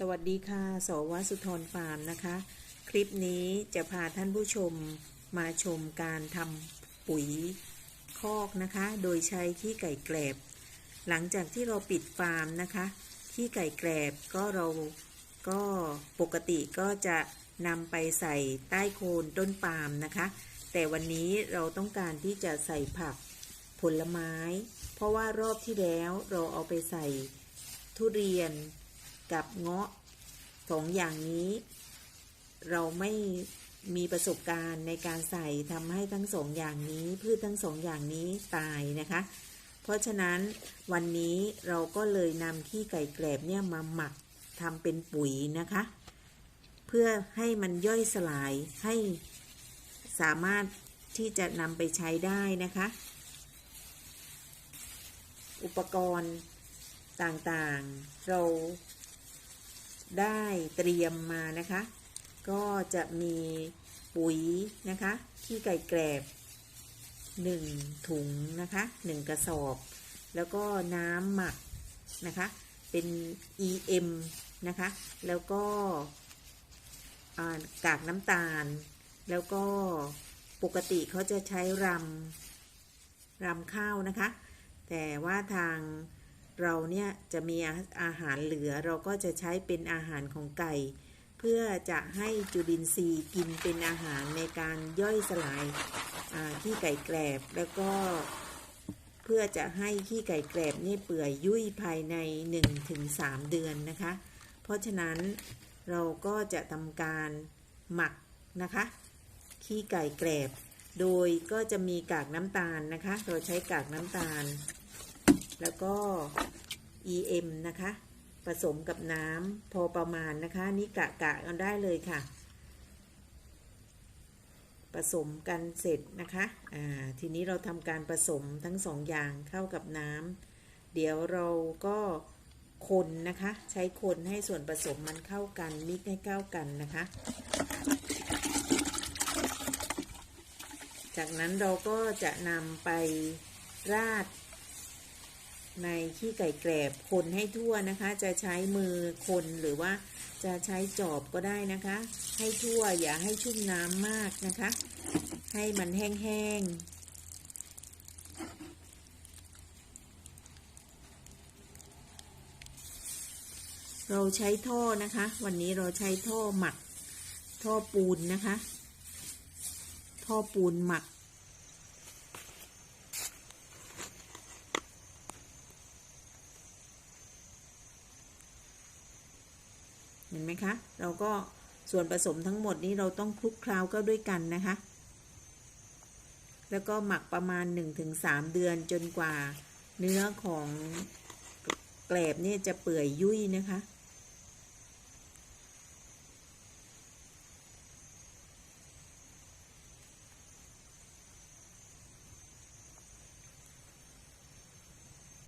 สวัสดีค่ะ สวสุธรฟาร์มนะคะ คลิปนี้จะพาท่านผู้ชมมาชมการทำปุ๋ยคอกนะคะ โดยใช้ขี้ไก่แกลบ หลังจากที่เราปิดฟาร์มนะคะขี้ไก่แกลบก็เราก็ปกติก็จะนำไปใส่ใต้โคนต้นปาล์มนะคะ แต่วันนี้เราต้องการที่จะใส่ผักผลไม้ เพราะว่ารอบที่แล้วเราเอาไปใส่ทุเรียน กับเงาะสองอย่างนี้ เราไม่มีประสบการณ์ในการใส่ทำให้ทั้งสองอย่างนี้พืชทั้งสองอย่างนี้ตายนะคะ เพราะฉะนั้นวันนี้เราก็เลยนำขี้ไก่แกลบเนี่ยมาหมักทำเป็นปุ๋ยนะคะ เพื่อให้มันย่อยสลายให้สามารถที่จะนำไปใช้ได้นะคะ อุปกรณ์ต่างๆ เรา ได้เตรียมมานะคะ ก็จะมีปุ๋ยนะคะขี้ไก่แกรบ1ถุงนะคะ1กระสอบ แล้วก็น้ำหมักนะคะเป็น EM นะคะแล้วก็กากน้ำตาล แล้วก็ปกติเขาจะใช้รำรำข้าวนะคะ แต่ว่าทาง เราเนี่ยจะมีอาหารเหลือเราก็จะใช้เป็นอาหารของไก่ เพื่อจะให้จุลินทรีย์กินเป็นอาหารในการย่อยสลายาขี้ไก่แกรบแล้วก็เพื่อจะให้ขี้ไก่แกรบนี่เปื่อยยุ่ยภายใน 1-3 เดือนนะคะ เพราะฉะนั้นเราก็จะทำการหมักนะคะ ขี้ไก่แกรบโดยก็จะมีกากน้ำตาลนะคะ เราใช้กากน้ำตาล แล้วก็ EM นะคะ ผสมกับน้ำพอประมาณนะคะ นี่กะกะกันได้เลยค่ะ ผสมกันเสร็จนะคะอ่าทีนี้เราทำการผสมทั้งสองอย่างเข้ากับน้ำเดี๋ยวเราก็คนนะคะ ใช้คนให้ส่วนผสมมันเข้ากันมิกให้เข้ากันนะคะ จากนั้นเราก็จะนำไปราด ในขี้ไก่แกรบคนให้ทั่วนะคะ จะใช้มือคนหรือว่าจะใช้จอบก็ได้นะคะ ให้ทั่วอย่าให้ชุ่มน้ำมากนะคะ ให้มันแห้งๆ เราใช้ท่อนะคะ วันนี้เราใช้ท่อหมัก ท่อปูนนะคะ ท่อปูนหมัก ห็นไหมคะ เราก็ส่วนผสมทั้งหมดนี้เราต้องคลุกเคล้าก็ด้วยกันนะคะ แล้วก็หมักประมาณ 1-3 เดือนจนกว่าเนื้อของแกลบเนี่ยจะเปื่อยยุ่ยนะคะ